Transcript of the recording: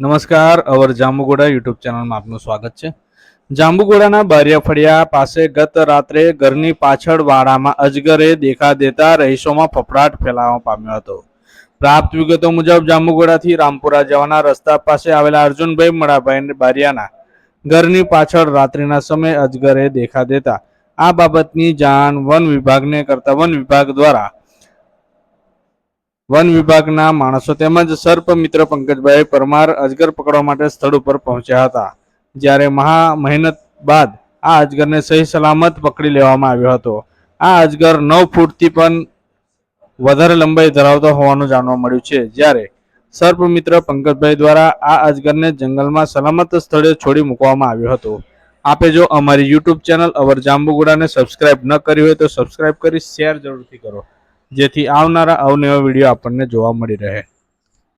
નમસ્કાર, અવર જાંબુગોડા યુટ્યુબ ચેનલમાં આપનું સ્વાગત છે. જાંબુગોડાના બારિયા ફળિયા પાસે ગત રાત્રે ઘરની પાછળ વાડામાં અજગરે દેખા દેતા રહીશોમાં ફફડાટ ફેલાવા પામ્યો હતો. પ્રાપ્ત વિગતો મુજબ જાંબુગોડાથી રામપુરા જવાના રસ્તા પાસે આવેલા અર્જુનભાઈ મળાભાઈ બારિયાના ઘરની પાછળ રાત્રિના સમયે અજગરે દેખા દેતા આ બાબતની જાણ વન વિભાગને કરતા વન વિભાગ દ્વારા વન વિભાગના માણસો તેમજ સર્પ મિત્ર પંકજભાઈ પરમાર અજગર પકડવા માટે સ્થળ ઉપર પહોંચ્યા હતા. જ્યારે મહા મહેનત બાદ આ અજગરને સહી સલામત પકડી લેવામાં આવ્યો હતો. આ અજગર નવ ફૂટથી પણ વધારે લંબાઈ ધરાવતો હોવાનું જાણવા મળ્યું છે. જ્યારે સર્પ મિત્ર પંકજભાઈ દ્વારા આ અજગરને જંગલમાં સલામત સ્થળે છોડી મૂકવામાં આવ્યો હતો. આપે જો અમારી યુટ્યુબ ચેનલ અવર જાંબુગુડાને સબસ્ક્રાઇબ ન કરી હોય તો સબસ્ક્રાઇબ કરી શેર જરૂરથી કરો. જેથી આવનારા અવનવા વીડિયો આપણને જોવા મળી રહે.